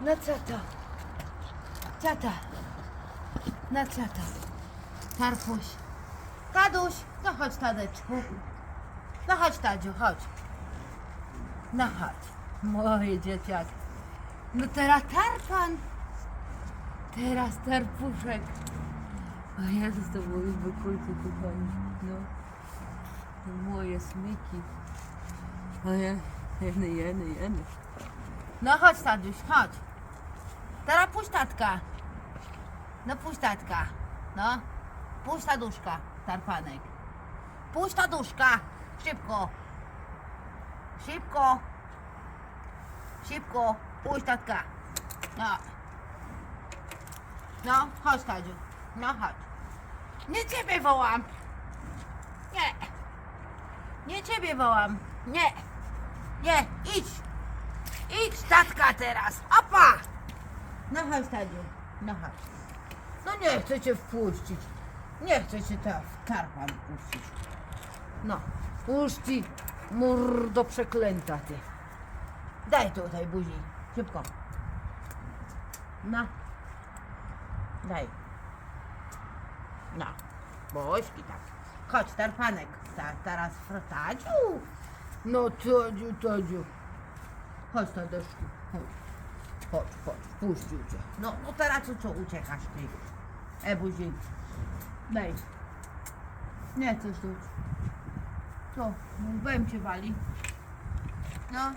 No co to? Co to? No co to? Taduś, no chodź Tadeczku. No chodź Tadziu, chodź. No chodź. Moje dzieciak. No teraz tarpan. Teraz tarpuszek. O Jezus, to moje wykulki kochani. No. To moje smyki. O je, jeny, jeny, jeny. No chodź Taduś, chodź. Teraz puść tatka. No puść tatka. No. Puść taduszka, tarpanek. Puść taduszka. Szybko. Szybko. Szybko. Puść tatka. No. No, chodź Tadziu. No chodź. Nie ciebie wołam. Nie. Nie ciebie wołam. Nie. Nie, idź. Idź tatka teraz. Opa. No chodź Tadziu. No chodź. No nie chcę cię wpuścić. Nie chcę cię ta w tarpan puścić. No, puści murdo przeklęta ty. Daj tutaj buzi. Szybko. No. Daj. No. Bośki tak. Chodź, tarpanek. Ta, teraz Tadziu. No Tadziu, Tadziu. Chodź Tadeuszku. Chodź. Chodź, chodź. Puścił cię. No, no teraz co, co uciekasz ty? E, buzi. Daj. Nie chcesz dać. Co? Bem cię wali. No.